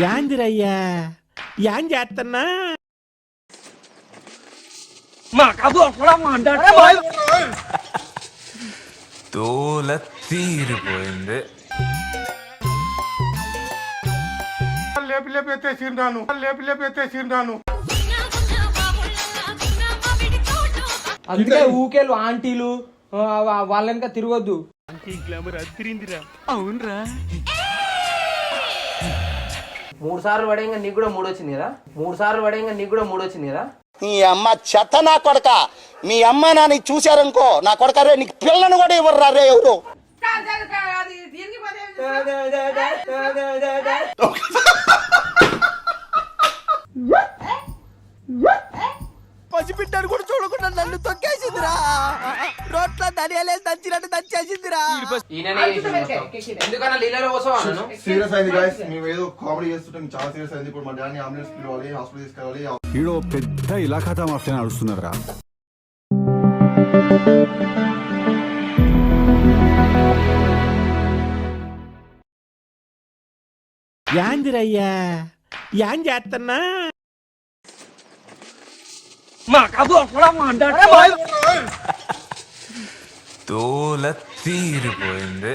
యాందిరయ్యా. An చేస్తున్నా తోల తీరిపోయింది లేపి లేపి ఎత్తేసిండాను లేపి లేపి ఎత్తేసిండాను అందుకే ఊకేళ్ళు ఆంటీలు ఆ, వా- వాళ్ళ వెనక తిరగొద్దు. మూడు సార్లు పడేయంగా నీకు కూడా మూడు వచ్చింది కదా? మూడు సార్లు పడేయంగా నీకు కూడా మూడు వచ్చింది కదా? నీ అమ్మ చెత్త నా కొడక. మీ అమ్మ నాని చూశారనుకో నా కొడక రే నీకు పిల్లను కూడా ఇవ్వరు రే ఎవరు? పసిబిడ్డను కూడా చూడకుండా నన్ను తొక్కేసిందిరా. రోట్ల ధనియాలే దంచినట్టు దంచేసిందిరా. ఎందుకన్నా లీలలో కోసం సీరియస్ అయింది గాయస్ మేము ఏదో కామెడీ చేస్తుంటే చాలా సీరియస్ అయింది. ఇప్పుడు మా డాడీ అంబులెన్స్ పిలవాలి హాస్పిటల్ తీసుకెళ్ళాలి. ఈడో పెద్ద ఇలాఖాతా మాఫియా నడుస్తున్నారా యాందిరయ్యా యాన్ చేస్తున్నా తోల తీరిపోయింది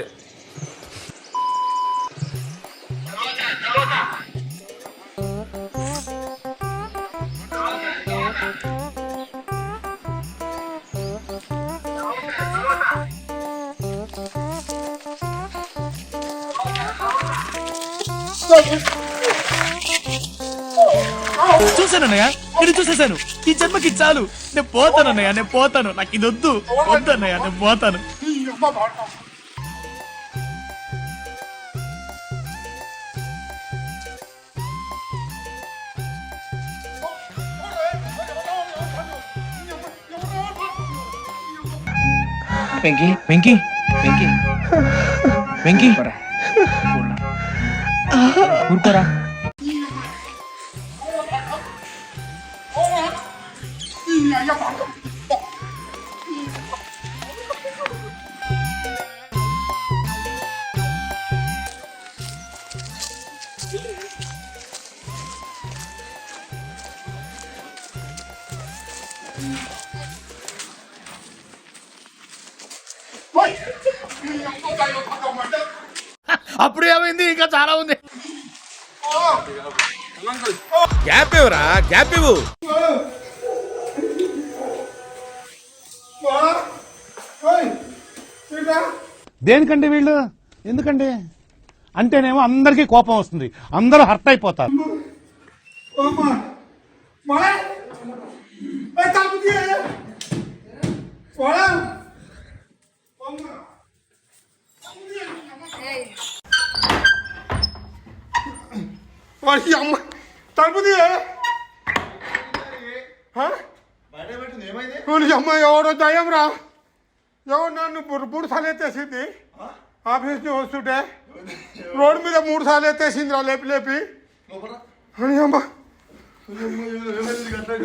చూశానన్నయ్య నేను చూసేశాను. ఈ జన్మకి చాలు. నేను పోతానన్నయ్య నేను పోతాను. నాకు ఇది వద్దు. వద్దన్నయ్య నేను పోతాను. వెంకీ వెంకీ వెంకీ. వెంకీ. ఊరుకోరా అప్పుడు ఏమైంది? ఇంకా చాలా ఉంది. గ్యాప్ ఇవ్వరా? గ్యాప్ ఇవ్వు. దేనికండి వీళ్ళు? ఎందుకండి? అంటేనేమో అందరికీ కోపం వస్తుంది. అందరూ హర్ట్ అయిపోతారు. అమ్మ. తలుపు తీయే బయట పెట్టింది ఏమైంది వాడి అమ్మ ఎవడో దయ్యం రా ఎవరు నన్ను బుడు మూడు సార్లు ఎత్తేసింది ఆఫీస్ నుంచి వస్తుంటే రోడ్డు మీద మూడు సార్లు ఎత్తేసింది రా లేపి లేపి అని అమ్మ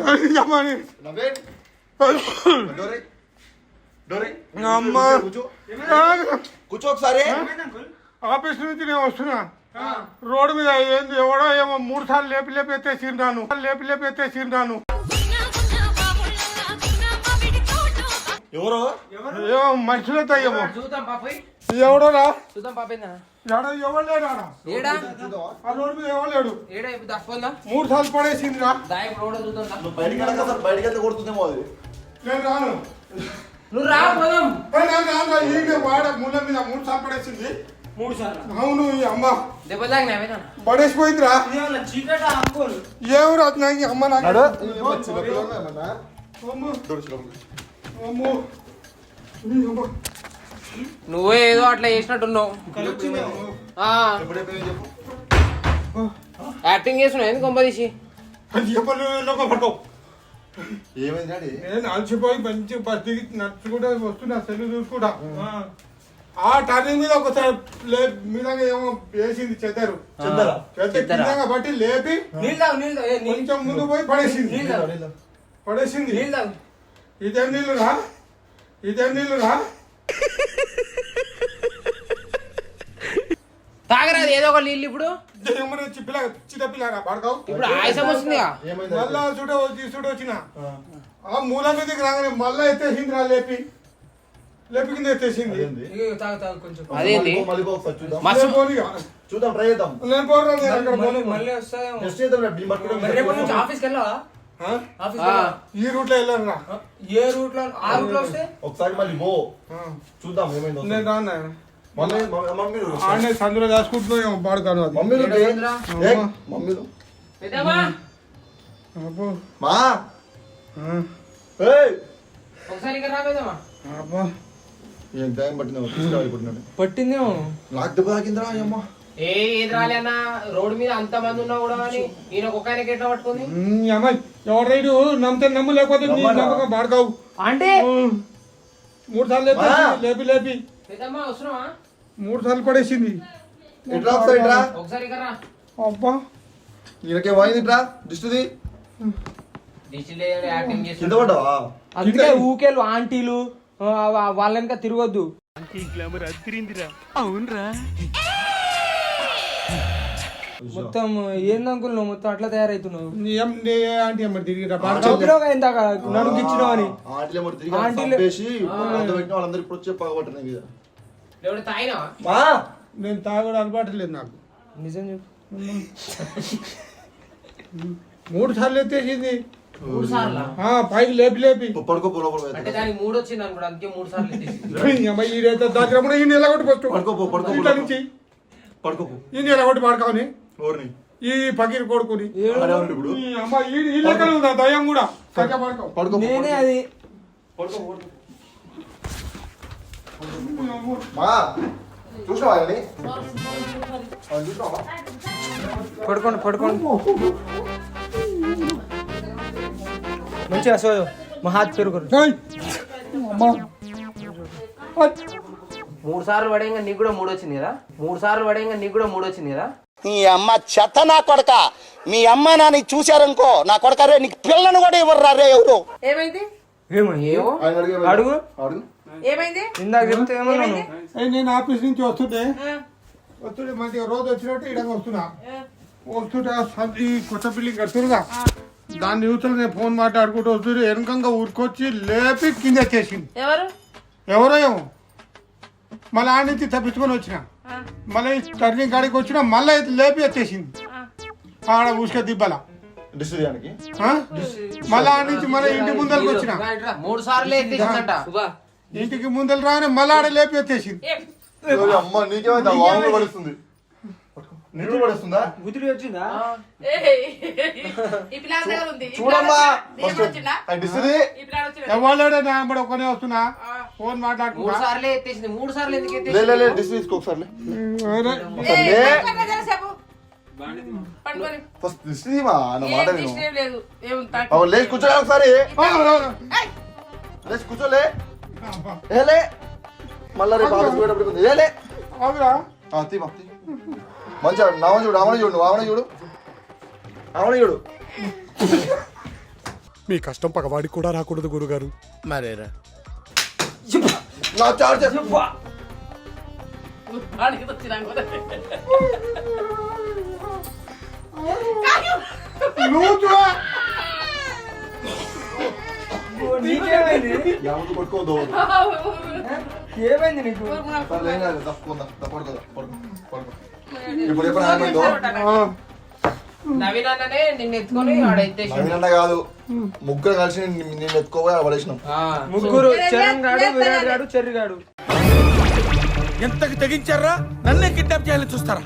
అని అమ్మ అని. నవ్వేట్ డోరే డోరే అమ్మ కూర్చో కాదు. కూర్చో ఒకసారి ఆఫీస్ నుంచి నేను వస్తున్నా రోడ్డు మీద ఏంది ఎవడో ఏమో మూడు సార్లు లేపి లేపి ఎత్తేసిండాను లేపి లేపి ఎత్తేసిండాను ఎవరు? ఏమో మనుషులతో ఏమో. చూద్దాం పాపోయ్ ఎవడోరా? చూద్దాం ఎవడో లేడా ఏడా? ఆ రోడ్డు మీద ఎవరు లేడు? ఏడా? మూడు సార్లు పడేసిందిరా. దాయి రోడ్ చూద్దాం దా. బయటికి వెళ్ళక సార్ బయటికి వెళ్తే కొడుతుందేమో అది. నేను రాను. నువ్వు రా పోదాం. రాను, వాడ మీద మూడు సార్లు పడేసింది. మూడు సార్లు? అవును ఈ అమ్మ. దెబ్బ తాగినా పడేసిపోయిందిరా. ఏం రాదు నాకు అమ్మ నాకు నువ్వే ఏదో అట్లా చేసినట్టున్నావు. ఆ, ఎప్పుడైపోయింది చెప్పు. యాక్టింగ్ చేస్తున్నావు ఎందుకు కొంపదీసి అది చెప్పలు లోక పట్టుకో? ఏమైంది డాడీ? నేను అలసిపోయి మంచి బస్ దిగి నడుచుకుంటా వస్తున్నా సెల్లు చూసుకుంటా. ఆ. టర్నింగ్ మీద ఒకసారి లే మీద ఏమో వేసింది చెదరు చెద్దరా? బట్టి లేపి కొంచెం ముందు పోయి పడేసింది. పడేసింది. ఇదేం నీళ్ళు రా? ఇదేం నీళ్ళు రా? తాగరాదు ఏదో ఒక నీళ్ళు ఇప్పుడు? చిప్పిలా పడకావు ఇప్పుడు ఆయాసం వస్తుందిగా. ఏమైంది? మళ్ళా చూడ తీసుడు వచ్చిన. ఆ. మూల మీదకి రాగానే మళ్ళా ఎత్తేసింది రా లేపి. లేపి కింద ఎత్తేసింది. అదేంది? మళ్ళీ మళ్ళీ చూద్దాం. మస్తు ట్రై చేద్దాం. నేను పోరా నేను అక్కడ పోను. టెస్ట్ చేద్దాం రేపు దీన్ని పట్టుకుంటాం ఆ? ఆ, ఈ రూట్లో వెళ్ళాను రా ఒకసారి మళ్ళీ పో. ఆ. చూద్దాం ఏమైందో నేను రాను ఆడనే సందులో దాచుకుంటున్నా పాడుతాను అది. మమ్మీలు? ఏ, మమ్మీలు. మా? ఆ. ఏం టైం పట్టింది? తీసుకురాబడుతున్నాడు పట్టిందేమో. నాకు దెబ్బ తాకిందిరా అమ్మ ఏ ఏది అన్న? రోడ్డు మీద అంత మంది ఉన్నా కూడా అని ఈయన ఒక ఆయనకి ఎట్లా పట్టుకుంది? ఎవరు రైడు? నమ్మితే నమ్ము లేకపోతే నీ నమ్మరా? నమ్మకం పాడుకోవు అంటే? మూడు సార్లు లేపి లేపి పెద్దమ్మా వస్తున్నావా? మూడు సార్లు పడేసింది. ఎట్లా ఒకసారి రా. ఒకసారి ఇక్కడ రా. అబ్బా. ఈయనకే పోయింది రా. దిష్టిది. డిస్టిల్ యాక్టింగ్ కింద చేసి పడ్డావా? అందుకే ఊకేలు ఆంటీలు ఆ, వా- వాళ్ళ వెనక తిరగొద్దు. మొత్తం ఏందంకుల్ నువ్వు? మొత్తం అట్లా ఆంటీ తిరిగి చెప్పినావు ఇందాక అని. ఆంటీలే తిరిగి ఆంటీలే- వాళ్ళందరూ ఇప్పుడు వచ్చి పగబట్టిన మీద. నేను తాగడం అలవాటు లేదు నాకు. నిజం చెప్పు. మూడు సార్లు ఎత్తేసింది పైకి లేపి లేపి. పడుకో మూడు వచ్చింది అనుకోండి అందుకే మూడు సార్లు. ఈ ఈడైతే దగ్గర ఈ నెల కొట్టి పడుకో. నుంచి. ఈ నెల కొట్టి పాడుకోని ఈ పకీర్ కొడుకుని. ఈ లెక్కన ఉందా? దయ్యం కూడా. నేనే. అది? పడుకోండి పడుకోండి. మంచిగా సోదు మా హాత్ పెరుగురు మూడు సార్లు పడేయంగా నీకు కూడా మూడు వచ్చింది కదా? మూడు సార్లు పడేయంగా నీకు కూడా మూడు వచ్చింది కదా? నీ అమ్మ చెత్త నా కొడక. మీ అమ్మ నాని చూశారనుకో నా కొడక రే నీకు పిల్లను కూడా ఇవ్వరు రే ఎవరు? ఏమైంది? ఏమో ఏమో? ఆయన అడిగే అడుగు. అడుగు. ఏమైంది? ఇందాక చెప్తే ఏమన్నాను ఏయ్, నేను ఆఫీస్ నుంచి వస్తుంటే వస్తుంటే మంచిగా రోజు వచ్చినట్టు ఇడగా వస్తున్నా. వస్తుంటే ఆ సం- ఈ కొత్త బిల్డింగ్ కడుతురుగా దాని యూత్లో నేను ఫోన్ మాట్లాడుకుంటూ వస్తుంటే వెనకంగా ఊరుకొచ్చి లేపి కింద ఎత్తేసింది. ఎవరు? ఎవరో ఏమో. మళ్ళీ ఆడ నుంచి తప్పించుకొని వచ్చిన. మళ్ళీ టర్నింగ్ కాడికి వచ్చిన మళ్ళీ లేపి ఎత్తేసింది. ఆడ ఉసుక దిబ్బల? మళ్ళీ ఆడ నుంచి మళ్ళీ ఇంటి ముందరికి వచ్చిన. మూడు సార్లు ఇంటికి ముందర రాని మళ్ళీ ఆడ లేపి అమ్మ నీకేమైంది పడుస్తుందా. గుదిరి వచ్చిందా? ఉంది. ఈ చూడమ్మా. పిల్లాడు ఫస్ట్ వచ్చిండా? ఆయన డిస్ది ఈ పిల్లాడు వచ్చిండా? ఎవరు నా అమ్మడు ఒక్కనే వస్తున్నా? ఫోన్ మాట్లాడుకుంటా. సార్లే ఎత్తేసింది మూడు సార్లు ఎందుకు లే ఎత్తేసింది? లే లే డిస్ తీసుకో ఒకసారి లే. ఏయ్, లే. పట్టుకోండి జరసేపు. పట్టుకోండి. ఫస్ట్ డిస్ తీయమా నా మాట ఏం విను. దిష్టి ఏం లేదు లేచి కూర్చో ఒకసారి. ఏయ్, లేచి కూర్చోలే ఏ లే. మళ్ళా రేపు ఆఫీస్ పోయేటప్పుడు ఉంది. ఏ లే. అవురా ఆ, తీ మా, తీ. మంచిగా నావని చూడు ఆవని చూడు ఆవని చూడు. ఆవని చూడు. మీ కష్టం పగవాడికి కూడా రాకూడదు గురుగారు. మరేరా? నా చార్జర్ వాడికి వచ్చినా కూడా. నువ్వు చూడ నీకేమైంది యావత్తు పట్టుకోవద్దు ఏమైంది నీకు సరే ఏం కాదు తప్పుకుందా తప్పడుకో పడుకో పడుకో ఇప్పుడు ఎప్పుడు ఏమైందో నవీన్ అన్ననే నిన్ను ఎత్తుకొని ఆడ ఎత్తేసిండు నవీనన్న కాదు. ముగ్గురు కలిసి నిన్ను నిన్ను పడేసినాం ముగ్గురు చరణ్ గాడు విరాట్ గాడు చెర్రి గాడు. ఎంతకి తెగించారా? నన్నే కిడ్నాప్ చేయాలని చూస్తారా?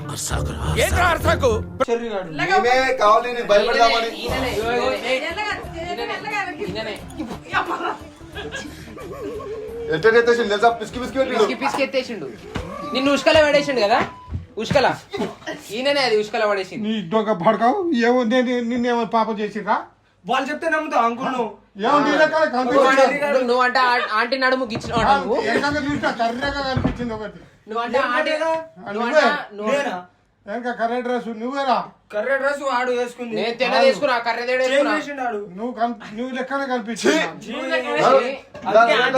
ఏంట్రా అర్సాకు చెర్రి గాడు. మేమే కావాలి నేను భయపడదామని. తెలుసా? పిసికి పిసికి పిసికి పిసికి ఎత్తేసిండు. నిన్ను ఉష్కల పడేసిండు కదా? ఉష్కల. ఈయననే అది ఉష్కల పడేసింది. నీ దొంగ పడకావు? ఏమో నేను నిన్నేమో పాపం చేసిరా వాళ్ళు చెప్తే నమ్ముతావు అంకుల్ నువ్వు ఏమో నీ లెక్కన నువ్వు కనిపించింది. అంటే- నువ్వు అంటే ఆ- ఆంటీ నడుము గిచ్చిన నువ్వు. వెనక చూసినా కర్రెగా కనిపించింది ఒకటి. నువ్వు అంటే ఆంటీ నువ్వు నువ్వే. అంటే నువ్వు నేనా? వెనక కర్రె డ్రెస్? నువ్వేరా? కర్ర డ్రెస్ వాడు వేసుకుంది. నేను తెల్ల తీసుకున్నా కర్రె తేడా వేసుకున్నా. నువ్వు నువ్వు లెక్కనే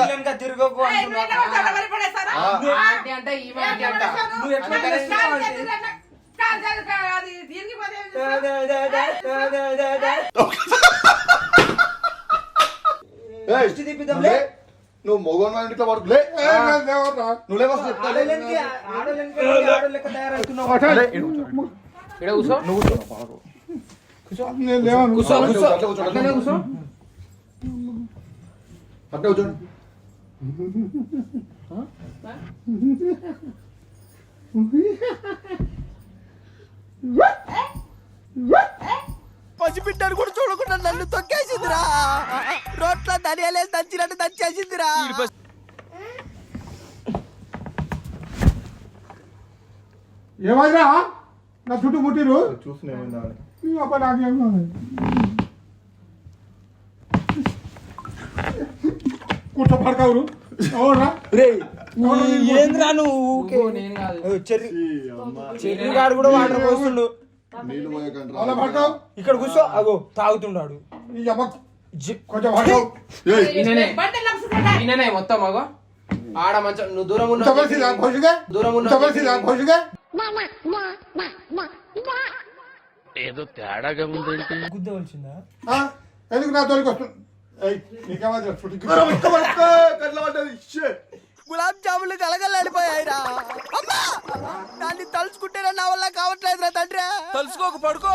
వెనక తిరగకు అంటే ఈమె అంట. నువ్వు ఎట్లా దిష్టి తీపిద్దాం, లే. నువ్వు మొగోన్ వాళ్ళ ఇంట్లో పడుకు. లే. ఏ, నేను లేవరా? నువ్వు లేవా చెప్తా. లే. ఆడోళ్ళకి ఆడోళ్ళకి ఆడోళ్ళ లెక్క తయారవుతున్నావు? అటే. ఇక్కడ కూర్చో నేను లేవను. కూర్చో అట్లే కూర్చో. కూర్చో, అట్లే అట్లనే కూర్చో. అట్లే కూర్చోండి పసిబిడ్డను కూడా చూడకుండా నన్ను తొక్కేసిందిరా. రోట్లో ధనియాలేసి దంచినట్టు దంచేసిందిరా. ఏమైనా నా చుట్టూ ముట్టిరు? అబ్బా నాకేం. కూర్చో పడకవురు అవునా ఏంద్రా నువ్వు చెర్రి. గాడు కూడా వాటర్ పోస్తుండు. ఇక్కడ కూర్చో అగో తాగుతున్నాడు మొత్తం మగో ఆడ మంచం నువ్వు దూరం ఖుషిగా దూరం ఉన్నావు చవలసిదా ఖుషిగా గుద్దవలసిందా ఆ? ఎందుకు నా తోలికి వస్తుంది గులాబ్ జాములు కలగలాడిపోయాయిరా అమ్మా దాన్ని తలుచుకుంటే నా వల్ల కావట్లేదురా తండ్రి తలుచుకోకు పడుకో.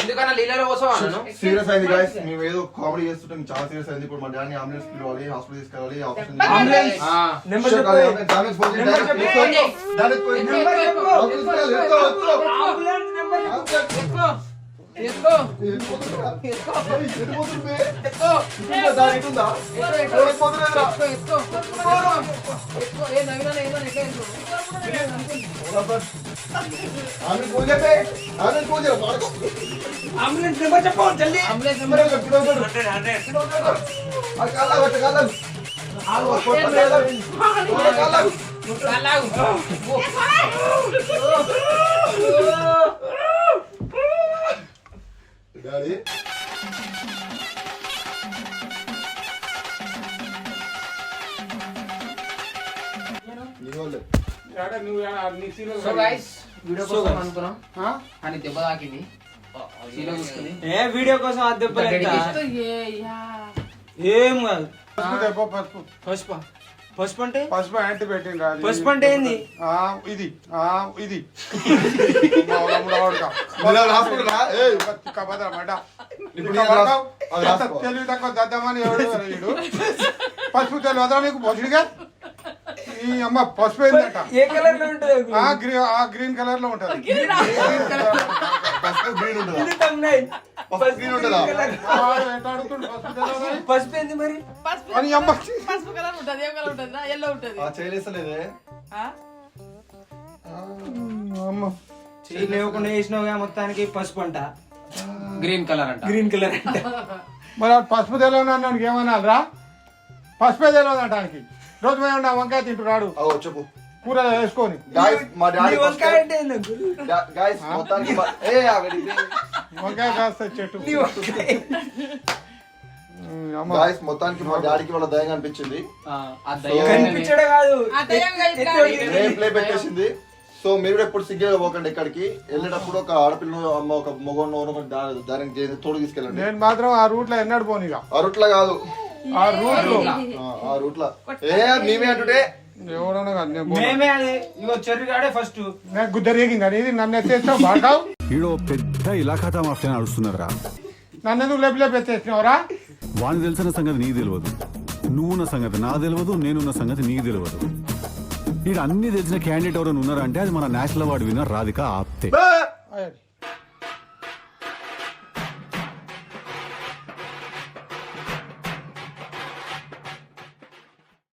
ఎందుకన్నా నీళ్ళలో కోసం సీరియస్ అయింది గాయస్ మేము ఏదో కామెడీ చేస్తుంటే చాలా సీరియస్ అయింది ఇప్పుడు మా డాడీ అంబులెన్స్ పిలవాలి హాస్పిటల్ తీసుకెళ్ళాలి ఆపరేషన్ అంబులెన్స్ ఆ. నెంబర్ చెప్పు డామేజ్ ఫోన్ చేయండి. నెంబర్ చెప్పు. Direct తీసుకో. Direct పోయి. నెంబర్ చెప్పు. హాస్పిటల్ తీసుకెళ్ళాలి. ఎత్తుకో. అంబులెన్స్ నెంబర్ చెప్పు. జల్దీ అంబులెన్స్ నెంబర్ చూడు. ఆ కాళ్ళ కాళ్ళ. కొట్టు, కాళ్ళ. కొట్టు, కాళ్ళ. అలాగు డాడీ నీ వాళ్ళే. ఏడా నువ్వు ఏడా నీ serial so guys video So కోసం guys. అనుకున్నాం. ఆ? కానీ దెబ్బ తాకింది. సీలో కూర్చుంది ఏ వీడియో కోసం అది దెబ్బలు ఏం కాదు. పసుపు తెప్పో, పసుపు. పసుపు పసుపు అంటే? పసుపు యాంటీ పెట్టిండ్రా అది. పసుపు అంటే ఏంది? ఆ, ఇది. ఆ, ఇది. తెలివి తక్కువ దద్దామని ఎవడు ఎవరు వీడు పసుపు తెలియదా నీకు? బొచ్చుడిగా ఈ అమ్మ పసుపు ఏంటంట ఏ కలర్లో ఉంటుంది ఆ గ్రీన్ ఆ గ్రీన్ కలర్లో ఉంటది. పసుపు గ్రీన్ ఉంటుందా? ఇది thumbnail. పసుపు గ్రీన్ ఉంటుందా? ఆ, ఎట్ట అడుగుతుండు? పసుపు తెలియదా అని? పసుపు ఏంది మరి? పసుపు అని అమ్మ పసుపు కలర్ ఉంటది ఏం కలర్ ఉంటది? ఎల్లో ఉంటది. ఆ చేయలేసలేదే ఆ? అమ్మ. చెయ్యి లేవకుండా వేసినావుగా మొత్తానికి పసుపు అంట. గ్రీన్ కలర్ అంట. గ్రీన్ కలర్ అంట. మరి పసుపు తెలియదు అన్నానికి ఏమన్నారా పసుపే తెలియదు అంటానికి రోజు పోయి ఉండ వంకాయ తింటున్నాడు? చెప్పు. కూరలో వేసుకొని. గాయస్ మా డాడీ వంకాయ అంటే? గాయస్ మొత్తానికి ఏ వంకాయ కాస్త చెట్టు. గాయస్ మొత్తానికి మా డాడీకి వాళ్ళ రేప్ ప్లే పెట్టేసింది. సో మీరు కూడా ఎప్పుడు సిగ్గే పోకండి ఇక్కడికి వెళ్ళేటప్పుడు ఒక ఆడపిల్లను అమ్మ ఒక మగోడు ధైర్యం చేసి తోడు తీసుకెళ్ళండి. నేను మాత్రం ఆ రూట్లో ఎన్నడు పోనిగా ఆ రూట్లో కాదు. ఆ రూట్లో ఆ, ఆ రూట్లో ఏ మేమే అంటుంటే మేమే అది ఇగో చెర్రిగాడే ఫస్ట్ నాకు గుద్దరేగింది అనేది నన్ను ఎత్తేస్తావు బాగావు ఈడో పెద్ద ఇలాఖాతా మాఫియా నడుస్తున్నారా? నన్ను ఎందుకు లేపి లేపి ఎత్తేసినావురా? వాడిని తెలిసిన సంగతి నీకు తెలియదు. నువ్వున్న సంగతి నాకు తెలియదు నేనున్న సంగతి నీకు తెలియదు. ఈడ అన్ని తెలిసిన క్యాండిడేట్ ఎవరైనా ఉన్నారా అంటే అది మన national award winner Radhika Apte. "బే, అయ్యో.